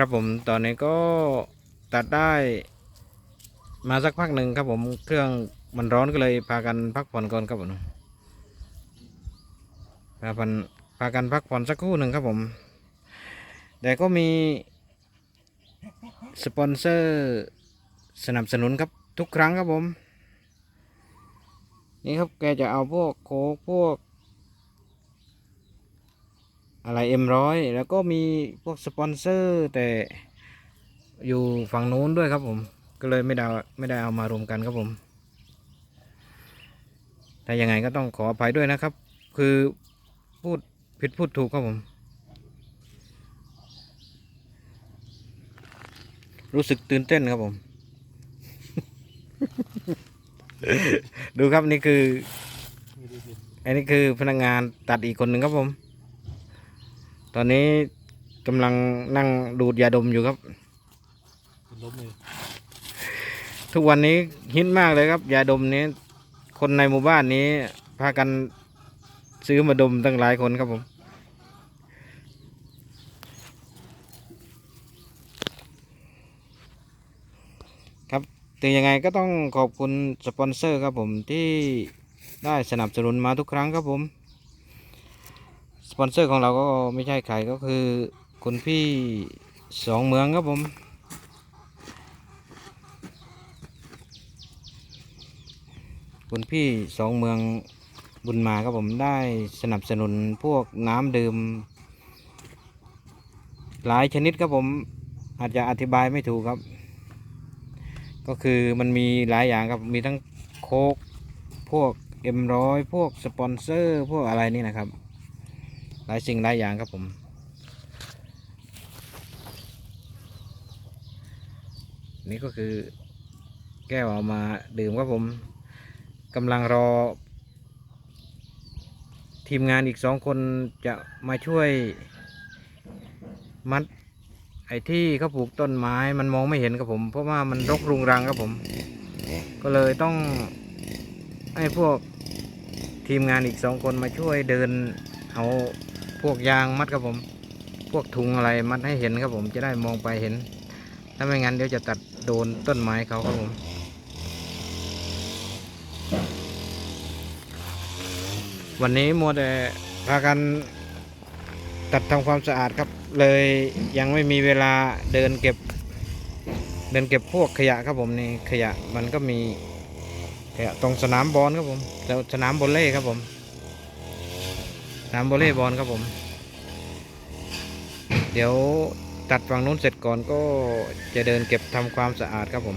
ครับผมตอนนี้ก็ตัดได้มาสักพักหนึ่งครับผมเครื่องมันร้อนก็เลยพากันพักผ่อนก่อนครับผมพากันพากันพักผ่อนสักครู่หนึ่งครับผม แต่ก็มีสปอนเซอร์สนับสนุนครับทุกครั้งครับผม นี่ครับแกจะเอาพวกโคกพวก อะไรเอ็มร้อยแล้วก็มีพวกสปอนเซอร์แต่อยู่ฝั่งนู้นด้วยครับผม ก็เลยไม่ได้ไม่ได้เอามารวมกันครับผมแต่ยังไงก็ต้องขออภัยด้วยนะครับ คือพูดผิดพูดถูกครับผม รู้สึกตื่นเต้นครับผม ดูครับนี่คืออันนี้คือพนักงานตัดอีกคนหนึ่งครับผม ตอนนี้กำลังนั่งดูดยาดมอยู่ครับ ล้มเลยทุกวันนี้ฮิตมากเลยครับ ยาดมนี้ คนในหมู่บ้านนี้ พากันซื้อมาดมตั้งหลายคนครับผม ครับถึงยังไงก็ต้องขอบคุณสปอนเซอร์ครับผมที่ได้สนับสนุนมาทุกครั้งครับผมส ปอนเซอร์ของเราก็ไม่ใช่ใครก็คือคุณพี่สองเมืองครับผมคุณพี่สองเมืองบุญมาครับผมได้สนับสนุนพวกน้ำดื่ม หลายชนิดครับผมอาจจะอธิบายไม่ถูกครับ ก็คือมันมีหลายอย่างครับมีทั้งโคกพวกเอ็มร้อยพวกสปอนเซอร์ พวกอะไรนี่นะครับ หลายสิ่งหลายอย่างครับผมนี่ก็คือแก้วเอามาดื่มครับผมกำลังรอ ทีมงานอีกสองคนจะมาช่วย มัดไอ้ที่เขาปลูกต้นไม้มันมองไม่เห็นครับผม เพราะว่ามันรกรุงรังครับผม ก็เลยต้องให้พวกทีมงานอีกสองคนมาช่วยเดินเอา พวกยางมัดครับผม พวกถุงอะไรมัดให้เห็นครับผมจะได้มองไปเห็น ถ้าไม่งั้นเดี๋ยวจะตัดโดนต้นไม้เขาครับผมวันนี้มัวแต่พากันตัดทำความสะอาดครับ เลยยังไม่มีเวลาเดินเก็บ เดินเก็บพวกขยะครับผมนี่ขยะมันก็มีขยะตรงสนามบอลครับผมแล้วสนามบอลเล่ครับผม สนามบอลเล่บอลครับผม เดี๋ยวตัดฝั่งนู้นเสร็จก่อนก็จะเดินเก็บทำความสะอาดครับผม